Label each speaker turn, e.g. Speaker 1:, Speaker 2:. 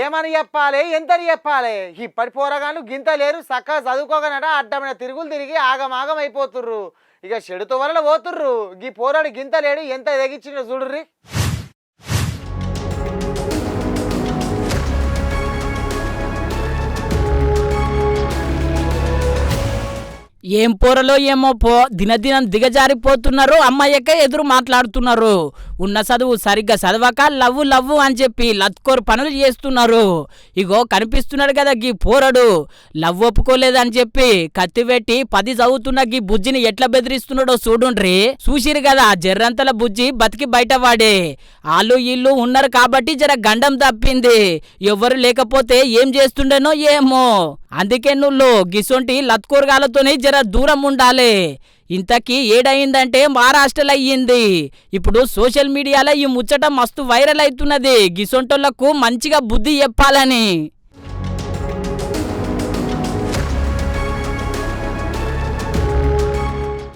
Speaker 1: ఏమని చెప్పాలి? ఎంతని చెప్పాలి? ఇప్పటి పోరగాళ్ళు గింత లేరు చక్కగా చదువుకోగనట అడ్డమైన తిరుగులు తిరిగి ఆగమాగం అయిపోతుర్రు. ఇక చెడుతో వలన పోతుర్రు. ఈ పోరాడు గింత లేడు ఎంత ఎదగించిండో చూడుర్రి.
Speaker 2: ఏం పోరలో ఏమో పో దినదినం దిగజారిపోతున్నారు అమ్మాయిక ఎదురు మాట్లాడుతున్నారు. ఉన్న చదువు సరిగ్గా చదవక లవ్వు లవ్వు అని చెప్పి లత్కోరు పనులు చేస్తున్నారు. ఇగో కనిపిస్తున్నాడు కదా గీ పోరడు. లవ్ ఒప్పుకోలేదని చెప్పి కత్తి పెట్టి పది చదువుతున్న గీ బుజ్జిని ఎట్లా బెదిరిస్తున్నాడో చూడుండ్రి. చూసిరు కదా జర్రంతల బుజ్జి బతికి బయటవాడే ఆళ్ళు ఇల్లు ఉన్నారు కాబట్టి జర గండం తప్పింది. ఎవ్వరు లేకపోతే ఏం చేస్తుండేనో ఏమో. అందుకే నువ్వు గిసొంటి లత్కూరగాలతోనే జర దూరం ఉండాలి. ఇంతకీ ఏడయిందంటే మహారాష్ట్రలో అయ్యింది ఇప్పుడు సోషల్ మీడియాలో ఈ ముచ్చట మస్తు వైరల్ అవుతున్నది గిసొంటోళ్ళకు మంచిగా బుద్ధి చెప్పాలని.